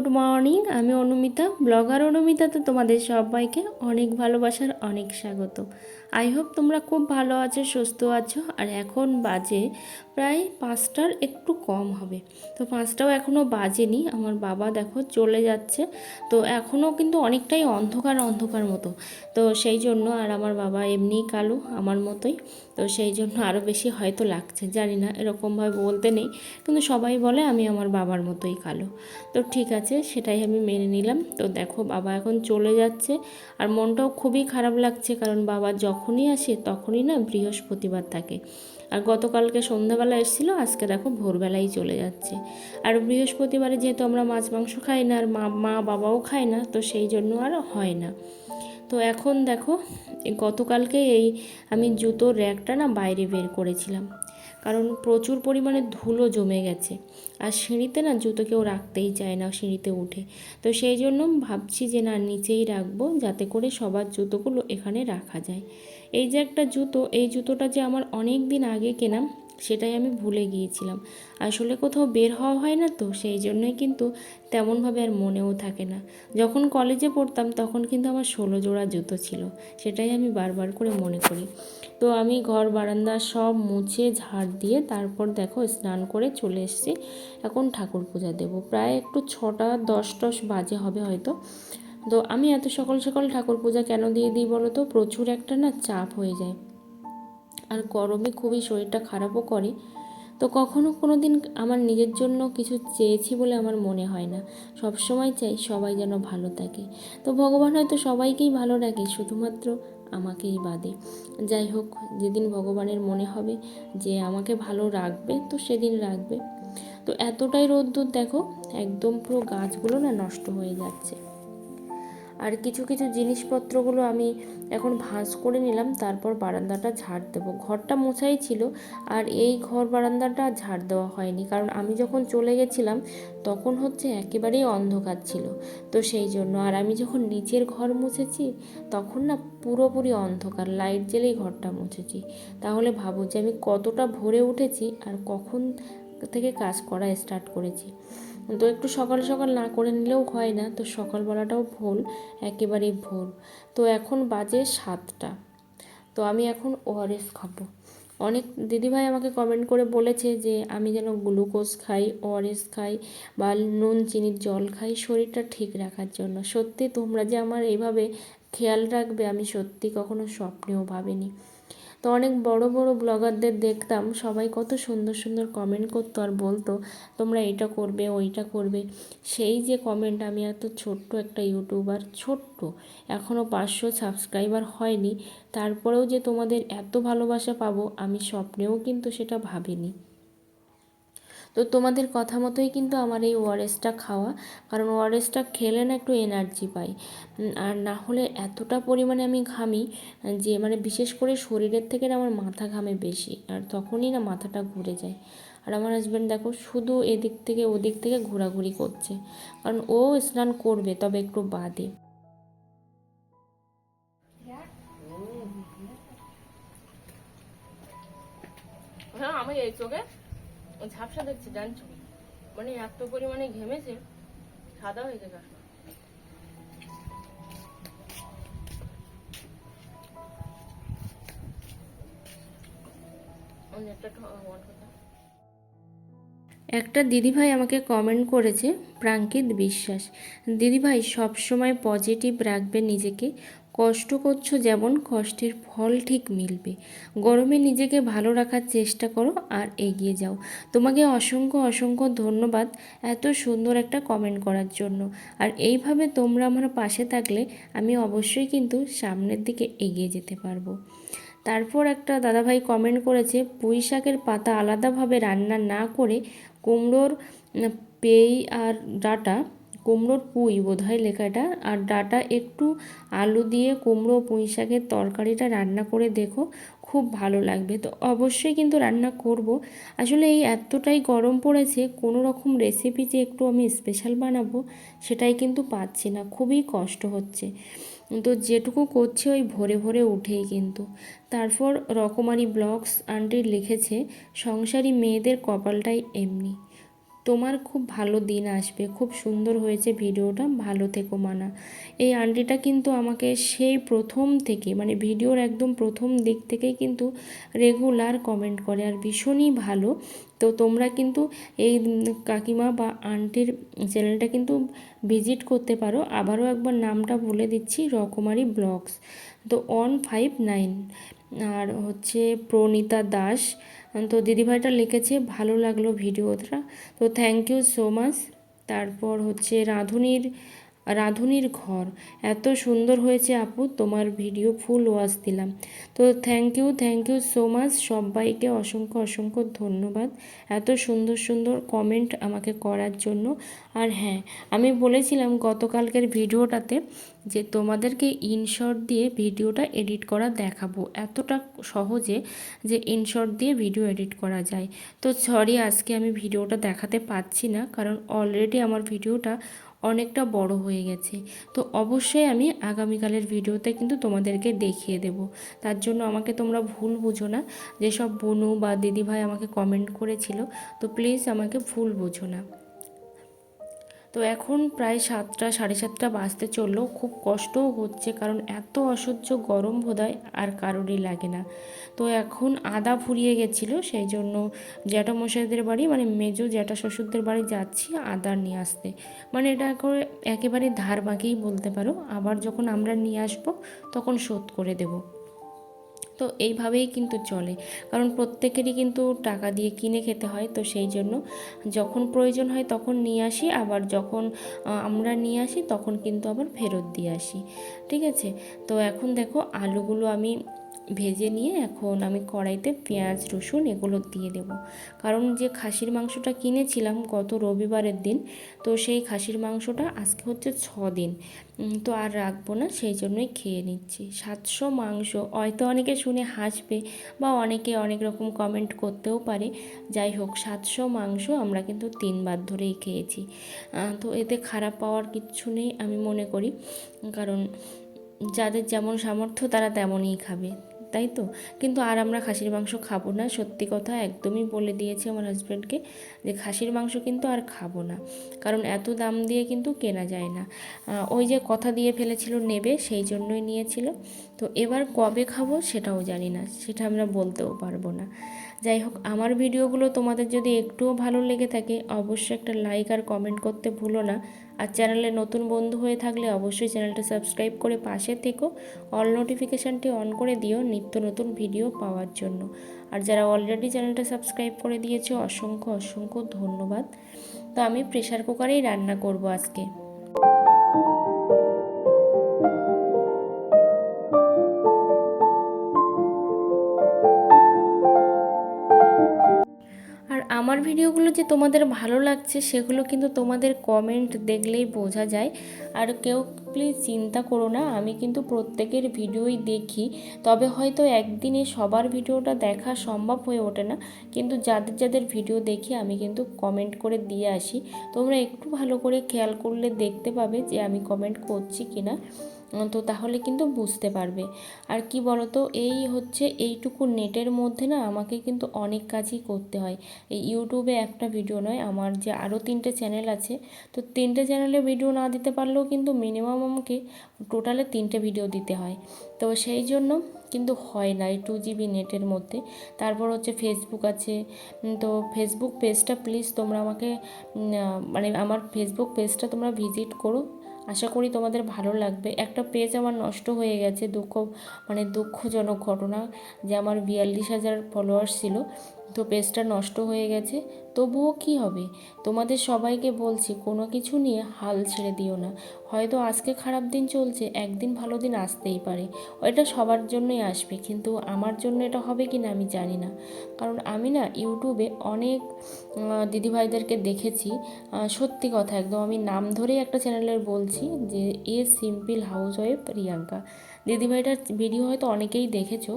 Good morning আমি Anumita blogger অনুমিতাতে তোমাদের সবাইকে অনেক ভালোবাসার অনেক স্বাগত। আই হোপ তোমরা খুব ভালো আছো, সুস্থ আছো। আর এখন বাজে প্রায় পাঁচটার একটু কম হবে। তো পাঁচটাও এখনও বাজেনি। আমার বাবা দেখো চলে যাচ্ছে। তো এখনও কিন্তু অনেকটাই অন্ধকার অন্ধকার মতো। তো সেই জন্য আর আমার বাবা এমনিই কালো, আমার মতোই। তো সেই জন্য আরও বেশি হয়তো লাগছে, জানি না, এরকমভাবে বলতে নেই। কিন্তু সবাই বলে আমি আমার বাবার মতোই কালো। তো ঠিক আছে, সেটাই আমি মেনে নিলাম। তো দেখো বাবা এখন চলে যাচ্ছে। আর মনটাও খুবই খারাপ লাগছে কারণ বাবা যখনই আসে তখনই না বৃহস্পতিবার থাকে। আর গতকালকে সন্ধ্যাবেলা এসেছিল, আজকে দেখো ভোরবেলাই চলে যাচ্ছে। আর বৃহস্পতিবারে যেহেতু আমরা মাছ, মাংস খাই না, আর মা মা বাবাও খায় না, তো সেই জন্য আর হয় না। তো এখন দেখো, গতকালকে এই আমি জুতোর র্যাকটা না বাইরে বের করেছিলাম। কারণ প্রচুর পরিমাণে ধুলো জমে গেছে। আর সিঁড়িতে না জুতো কেউ রাখতেই চায় না সিঁড়িতে উঠে। তো সেই জন্য ভাবছি যে না, নিচেই রাখব যাতে করে সবার জুতোগুলো এখানে রাখা যায়। এই যে একটা জুতো, এই জুতোটা যে আমার অনেক দিন আগে কেনা সেটাই আমি ভুলে গিয়েছিলাম। আসলে কোথাও বের হওয়া হয় না তো, সেই জন্যই কিন্তু তেমনভাবে আর মনেও থাকে না। যখন কলেজে পড়তাম তখন কিন্তু আমার ষোলো জোড়া জুতো ছিল, সেটাই আমি বারবার করে মনে করি। তো আমি ঘর, বারান্দা সব মুছে ঝাড় দিয়ে তারপর দেখো স্নান করে চলে এসেছি। এখন ঠাকুর পূজা দেবো। প্রায় একটু ছটা, দশ টস বাজে হবে হয়তো। তো আমি এত সকাল সকাল ঠাকুর পূজা কেন দিয়ে দিই বলো তো? প্রচুর একটা না চাপ হয়ে যায়। আর গরমে খুবই শরীরটা খারাপও করে। তো কখনো কোনো দিন আমার নিজের জন্য কিছু চেয়েছি বলে আমার মনে হয় না। সব সময় চাই সবাই যেন ভালো থাকে। তো ভগবান হয়তো সবাইকেই ভালো রাখে, শুধুমাত্র আমাকেই বাদে। যাই হোক, যেদিন ভগবানের মনে হবে যে আমাকে ভালো রাখবে, তো সেদিন রাখবে। তো এতটাই রোদ্দুর দেখো, একদম পুরো গাছগুলো না নষ্ট হয়ে যাচ্ছে। আর কিছু কিছু জিনিসপত্রগুলো আমি এখন ভাঁজ করে নিলাম, তারপর বারান্দাটা ঝাড় দেবো। ঘরটা মোছাই ছিল আর এই ঘর বারান্দাটা ঝাড় দেওয়া হয়নি, কারণ আমি যখন চলে গেছিলাম তখন হচ্ছে একেবারেই অন্ধকার ছিল। তো সেই জন্য, আর আমি যখন নিচের ঘর মুছেছি তখন না পুরোপুরি অন্ধকার, লাইট জ্বেলেই ঘরটা মুছেছি। তাহলে ভাবো যে আমি কতটা ভোরে উঠেছি আর কখন থেকে কাজ করা স্টার্ট করেছি। তো একটু সকাল সকাল না করে নিলেও হয় না। তো সকাল সকালবেলাটাও ভুল একেবারেই ভুল তো এখন বাজে সাতটা। তো আমি এখন ওআরএস খাব। অনেক দিদিভাই আমাকে কমেন্ট করে বলেছে যে, আমি যেন গ্লুকোজ খাই, ওআরএস খাই বা নুন চিনির জল খাই শরীরটা ঠিক রাখার জন্য। সত্যি তোমরা যে আমার এইভাবে খেয়াল রাখবে, আমি সত্যি কখনো স্বপ্নেও ভাবিনি। তো অনেক বড় বড় ব্লগারদের দেখতাম, সবাই কত সুন্দর সুন্দর কমেন্ট করতো আর বলতো, তোমরা এটা করবে, ওইটা করবে। সেই যে কমেন্ট আমি এত ছোট্ট একটা ইউটিউবার ছোট্ট এখনও পাঁচশো সাবস্ক্রাইবার হয়নি, তারপরেও যে তোমাদের এত ভালোবাসা পাবো, আমি স্বপ্নেও কিন্তু সেটা ভাবিনি। তো তোমাদের কথা মতোই কিন্তু আমার এই ওআরএসটা খাওয়া। কারণ ওআরএসটা খেলে না একটু এনার্জি পাই। আর না হলে এতটা পরিমাণে আমি ঘামি, যে মানে বিশেষ করে শরীরের থেকে না আমার মাথা ঘামে বেশি। আর তখনই না মাথাটা ঘুরে যায়। আর আমার হাজব্যান্ড দেখো, শুধু এদিক থেকে ওদিক থেকে ঘোরাঘুরি করছে। কারণ ও স্নান করবে, তবে একটু বাদে। হ্যাঁ আমি এই চোখে ঝাপসা দেখছি, জানছো মানে এত পরিমাণে ঘেমেছে, সাদা হয়ে গেছে একটা দিদিভাই আমাকে কমেন্ট করেছে, প্রাঙ্কিত বিশ্বাস। দিদিভাই, সবসময় পজিটিভ রাখবে নিজেকে কষ্ট করছ যেমন কষ্টের ফল ঠিক মিলবে। গরমে নিজেকে ভালো রাখার চেষ্টা করো আর এগিয়ে যাও। তোমাকে অসংখ্য অসংখ্য ধন্যবাদ এত সুন্দর একটা কমেন্ট করার জন্য। আর এইভাবে তোমরা আমার পাশে থাকলে আমি অবশ্যই কিন্তু সামনের দিকে এগিয়ে যেতে পারব। তারপর একটা দাদাভাই কমেন্ট করেছে, পুঁই শাকের পাতা আলাদাভাবে রান্না না করে কুমড়োর পেই আর ডাটা কুমড়োর পুঁই বোধহয় লেখাটা। আর ডাটা একটু আলু দিয়ে কুমড়ো পুঁই শাকের তরকারিটা রান্না করে দেখো, খুব ভালো লাগবে। তো অবশ্যই কিন্তু রান্না করব। আসলে এই এতটাই গরম পড়েছে, কোনো রকম রেসিপি যে একটু আমি স্পেশাল বানাবো, সেটাই কিন্তু পাচ্ছি না। খুবই কষ্ট হচ্ছে। তো যেটুকু করছে ওই ভোরে ভোরে উঠেই কিন্তু। তারপর রকমারি ব্লগস আন্টি লিখেছে, সংসারী মেয়েদের কপালটাই এমনি। তোমার খুব ভালো দিন আসবে। খুব সুন্দর হয়েছে ভিডিওটা। ভালো থেকো, মানা। এই আন্টিটা কিন্তু আমাকে সেই প্রথম থেকে মানে ভিডিওর একদম প্রথম দিক থেকেই কিন্তু রেগুলার কমেন্ট করে আর ভীষণই ভালো। তো তোমরা কিন্তু এই কাকিমা বা আন্টির চ্যানেলটা কিন্তু ভিজিট করতে পারো। আবারও একবার নামটা বলে দিচ্ছি, রকমারি ব্লগস। তো ওয়ান ফাইভ নাইন আর হচ্ছে প্রণীতা দাস তো দিদিভাইটা লিখেছে ভালো লাগল ভিডিওটা। তো থ্যাংক ইউ সো মাচ তারপর হচ্ছে রাঁধুনির রাঁধুনির ঘর। এত সুন্দর হয়েছে আপু, তোমার ভিডিও ফুল ওয়াচ দিলাম। তো thank you thank you so much সবাইকে অসংখ্য অসংখ্য ধন্যবাদ এত সুন্দর সুন্দর কমেন্ট আমাকে করার জন্য। আর হ্যাঁ আমি বলেছিলাম গতকালকের ভিডিওটাতে যে তোমাদেরকে ইনশর্ট দিয়ে ভিডিওটা এডিট করা দেখাবো। এতটা সহজে যে ইনশর্ট দিয়ে ভিডিও এডিট করা যায়। তো সরি আজকে আমি ভিডিওটা দেখাতে পাচ্ছি না, কারণ অলরেডি আমার ভিডিওটা অনেকটা বড় হয়ে গেছে। তো অবশ্যই আমি আগামীকালের ভিডিওতে কিন্তু তোমাদেরকে দেখিয়ে দেব। তার জন্য আমাকে তোমরা ভুল বুঝো না। যেসব বোনু বা দিদিভাই আমাকে কমেন্ট করেছিল, তো প্লিজ আমাকে ভুল বুঝো না। তো এখন প্রায় সাতটা, সাড়ে সাতটা বাজতে চলল খুব কষ্টও হচ্ছে কারণ এত অসহ্য গরম বোধহয় আর কারোরই লাগে না। তো এখন আদা ফুরিয়ে গেছিল, সেই জন্য জ্যাঠামশাইদের বাড়ি মানে মেজো জ্যাঠা শ্বশুরদের বাড়ি যাচ্ছি আদা নিয়ে আসতে। মানে এটা করে একেবারে ধার বাঁকেই বলতে পারো। আবার যখন আমরা নিয়ে আসব, তখন শোধ করে দেবো। তো এইভাবেই কিন্তু চলে। কারণ প্রত্যেকেরই কিন্তু টাকা দিয়ে কিনে খেতে হয়, তো সেই জন্য যখন প্রয়োজন হয় তখন নিয়ে আসি, আবার যখন আমরা নিয়ে আসি তখন কিন্তু আবার ফেরত দিয়ে আসি। ঠিক আছে? তো এখন দেখো আলুগুলো আমি ভেজে নিয়ে এখন আমি কড়াইতে পেঁয়াজ, রসুন এগুলো দিয়ে দেব। কারণ যে খাসির মাংসটা কিনেছিলাম গত রবিবারের দিন, তো সেই খাসির মাংসটা আজকে হচ্ছে ছ দিন। তো আর রাখব না, সেই জন্যই খেয়ে নিচ্ছি। সাতশো মাংস, হয়তো অনেকে শুনে হাসবে বা অনেকে অনেক রকম কমেন্ট করতেও পারে। যাই হোক, সাতশো মাংস আমরা কিন্তু তিনবার ধরেই খেয়েছি। তো এতে খারাপ পাওয়ার কিচ্ছু নেই আমি মনে করি। কারণ যাদের যেমন সামর্থ্য তারা তেমনই খাবে। তাই তো? কিন্তু আর আমরা খাসির মাংস খাব না। সত্যি কথা একদমই বলে দিয়েছি আমার হাজব্যান্ডকে যে খাসির মাংস কিন্তু আর খাব না। কারণ এত দাম দিয়ে কিন্তু কেনা যায় না। ওই যে কথা দিয়ে ফেলেছিল নেবে, সেই জন্যই নিয়েছিল। তো এবার কবে খাব সেটাও জানি না। সেটা আমরা বলতেও পারব না। যাই হোক, আমার ভিডিওগুলো তোমাদের যদি একটুও ভালো লেগে থাকে, অবশ্যই একটা লাইক আর কমেন্ট করতে ভুলো না। আর চ্যানেলে নতুন বন্ধু হয়ে থাকলে অবশ্যই চ্যানেলটা সাবস্ক্রাইব করে পাশে থেকো। অল নোটিফিকেশানটি অন করে দিও নিত্য নতুন ভিডিও পাওয়ার জন্য। আর যারা অলরেডি চ্যানেলটা সাবস্ক্রাইব করে দিয়েছে, অসংখ্য অসংখ্য ধন্যবাদ। তো আমি প্রেশার কুকারেই রান্না করব আজকে। ভিডিওগুলো যে তোমাদের ভালো লাগছে সেগুলো কিন্তু তোমাদের কমেন্ট দেখলেই বোঝা যায়। আর কেউ প্লিজ চিন্তা করো না আমি কিন্তু প্রত্যেকের ভিডিওই দেখি। তবে হয়তো একদিনে সবার ভিডিওটা দেখা সম্ভব হয়ে ওঠে না কিন্তু যাদের যাদের ভিডিও দেখি আমি কিন্তু কমেন্ট করে দিয়ে আসি। তোমরা একটু ভালো করে খেয়াল করলে দেখতে পাবে যে আমি কমেন্ট করছি কিনা। উম, তো তাহলে কিন্তু বুঝতে পারবে। আর কি বলতো, এই হচ্ছে এইটুকু নেটের মধ্যে না আমাকে কিন্তু অনেক কাজই করতে হয়। এই ইউটিউবে একটা ভিডিও নয়, আমার যে আরও তিনটে চ্যানেল আছে, তো তিনটে চ্যানেলে ভিডিও না দিতে পারলেও কিন্তু মিনিমাম আমাকে টোটালে তিনটে ভিডিও দিতে হয়। তো সেই জন্য কিন্তু হয় না এই টু জিবি নেটের মধ্যে। তারপর হচ্ছে ফেসবুক আছে তো ফেসবুক পেজটা প্লিজ তোমরা আমাকে মানে আমার ফেসবুক পেজটা তোমরা ভিজিট করো। আশা করি তোমাদের ভালো লাগবে। একটা পেজ আমার নষ্ট হয়ে গেছে, দুঃখ মানে দুঃখজনক ঘটনা যে আমার বিয়াল্লিশ হাজার ফলোয়ার্স ছিল। তো পেজটা নষ্ট হয়ে গেছে, তবুও কি হবে? তোমাদের সবাইকে বলছি, কোনো কিছু নিয়ে হাল ছেড়ে দিও না। হয়তো আজকে খারাপ দিন চলছে, একদিন ভালো দিন আসতেই পারে। ওইটা সবার জন্যই আসবে, কিন্তু আমার জন্য এটা হবে কি না আমি জানি না। কারণ আমি না ইউটিউবে অনেক দিদিভাইদেরকে দেখেছি সত্যি কথা, একদম আমি নাম ধরেই একটা চ্যানেলের বলছি যে, a simple house wife Priyanka. দিদিভাইটার video হয়তো অনেকেই দেখেছ।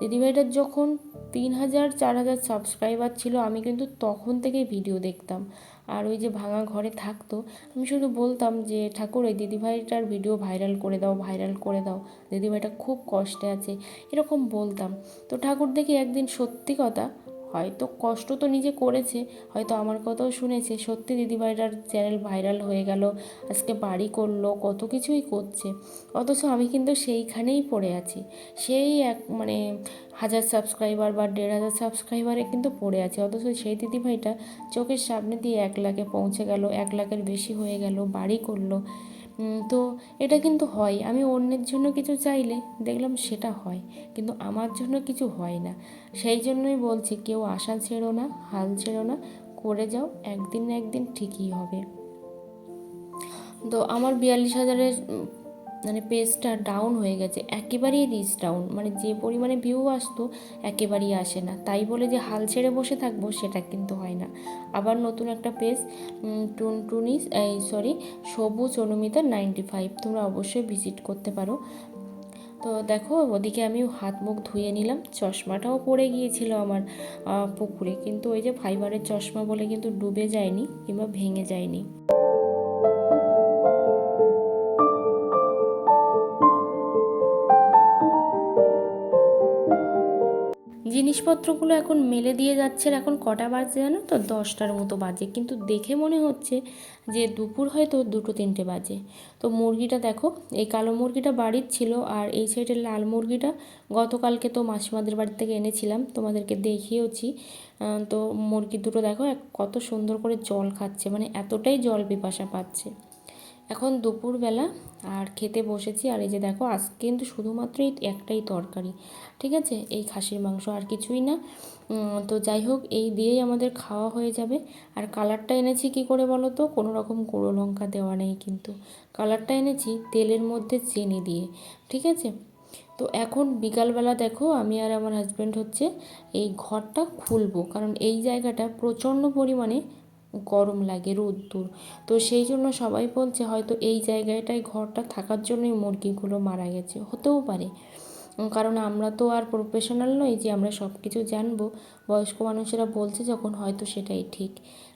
দিদিভাইটার যখন তিন হাজার, চার হাজার সাবস্ক্রাইবার ছিল, আমি কিন্তু তখন থেকেই ভিডিও দেখতাম। আর ওই যে ভাঙা ঘরে থাকতো, আমি শুধু বলতাম যে, ঠাকুর, ওই দিদিভাইটার ভিডিও ভাইরাল করে দাও ভাইরাল করে দাও। দিদিভাইটা খুব কষ্টে আছে। এরকম বলতাম। তো ঠাকুর দেখি একদিন সত্যি কথা হয়তো কষ্ট তো নিজে করেছে, হয়তো আমার কথাও শুনেছে। সত্যি দিদিভাইটার চ্যানেল ভাইরাল হয়ে গেল, আজকে বাড়ি করল, কত কিছুই করছে। অথচ আমি কিন্তু সেইখানেই পড়ে আছি। সেই এক মানে হাজার সাবস্ক্রাইবার বা দেড় হাজার সাবস্ক্রাইবারে কিন্তু পড়ে আছে। অথচ সেই দিদিভাইটা চোখের সামনে দিয়ে এক লাখে পৌঁছে গেল, এক লাখের বেশি হয়ে গেল, বাড়ি করল। তো এটা কিন্তু হয়। আমি অন্যের জন্য কিছু চাইলে দেখলাম সেটা হয়, কিন্তু আমার জন্য কিছু হয় না। সেই জন্যই বলছি, কেউ আশা ছেড়ো না, হাল ছেড়ো না, করে যাও, একদিন না একদিন ঠিকই হবে। তো আমার বিয়াল্লিশ হাজারের মানে পেজটা ডাউন হয়ে গেছে, একেবারেই রিচ ডাউন মানে যে পরিমাণে ভিউ আসতো একেবারেই আসে না। তাই বলে যে হাল ছেড়ে বসে থাকব সেটা কিন্তু হয় না। আবার নতুন একটা পেজ টুনটুনিস এই সরি সবুজ অনুমিতা নাইনটি ফাইভ তোমরা অবশ্যই ভিজিট করতে পারো। তো দেখো, ওদিকে আমি হাত মুখ ধুয়ে নিলাম, চশমাটাও পড়ে গিয়েছিল আমার পুকুরে। কিন্তু ওই যে ফাইবারের চশমা বলে কিন্তু ডুবে যায়নি কিংবা ভেঙে যায়নি। জিনিসপত্রগুলো এখন মেলে দিয়ে যাচ্ছে এখন কটা বাজে জানো তো? দশটার মতো বাজে। কিন্তু দেখে মনে হচ্ছে যে দুপুর হয়তো দুটো তিনটে বাজে। তো মুরগিটা দেখো, এই কালো মুরগিটা বাড়ির ছিল আর এই সাইডের লাল মুরগিটা গতকালকে তো মাসিমাদের বাড়ি থেকে এনেছিলাম, তোমাদেরকে দেখিয়েওছি। তো মুরগি দুটো দেখো কত সুন্দর করে জল খাচ্ছে মানে এতটাই জল পিপাসা পাচ্ছে। এখন দুপুরবেলা আর খেতে বসেছি। আর এই যে দেখো আজ কিন্তু শুধুমাত্র একটাই তরকারি, ঠিক আছে? এই খাসির মাংস আর কিছুই না। তো যাই হোক, এই দিয়েই আমাদের খাওয়া হয়ে যাবে। আর কালারটা এনেছি কি করে বলো তো? কোনো রকম গুঁড়ো লঙ্কা দেওয়া নেই কিন্তু। কালারটা এনেছি তেলের মধ্যে চিনি দিয়ে, ঠিক আছে? তো এখন বিকালবেলা দেখো, আমি আর আমার হাজব্যান্ড হচ্ছে এই ঘরটা খুলবো। কারণ এই জায়গাটা প্রচণ্ড পরিমাণে গরম লাগে, রোদ্দুর। তো সেই জন্য সবাই বলছে, হয়তো এই জায়গাটায় ঘরটা থাকার জন্যই মুরগিগুলো মারা গেছে। হতেও পারে। কারণ আমরা তো আর প্রফেশনাল নই যে আমরা সব কিছু জানব। বয়স্ক মানুষেরা বলছে যখন হয়তো সেটাই ঠিক।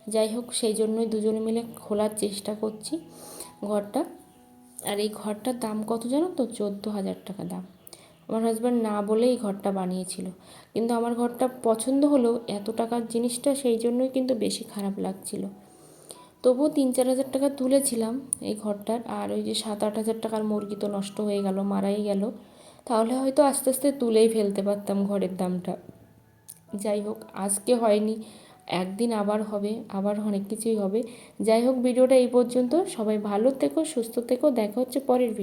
যাই হোক, সেই জন্যই দুজনে মিলে খোলার চেষ্টা করছি ঘরটা। আর এই ঘরটার দাম কত জানো তো? চোদ্দ হাজার টাকা দাম। আমার হাজব্যান্ড না বলেই ঘরটা বানিয়েছিল। কিন্তু আমার ঘরটা পছন্দ হলেও এত টাকার জিনিসটা সেই জন্যই কিন্তু বেশি খারাপ লাগছিল। তবুও তিন চার হাজার টাকা তুলেছিলাম এই ঘরটার, আর ওই যে সাত আট হাজার টাকার মুরগি তো নষ্ট হয়ে গেল, মারাই গেল। তাহলে হয়তো আস্তে আস্তে তুলেই ফেলতে পারতাম ঘরের দামটা। যাই হোক, আজকে হয়নি, একদিন আবার হবে, আবার অনেক কিছুই হবে। যাই হোক, ভিডিওটা এই পর্যন্ত। সবাই ভালো থেকো, সুস্থ থেকো, দেখা হচ্ছে পরের ভিডিও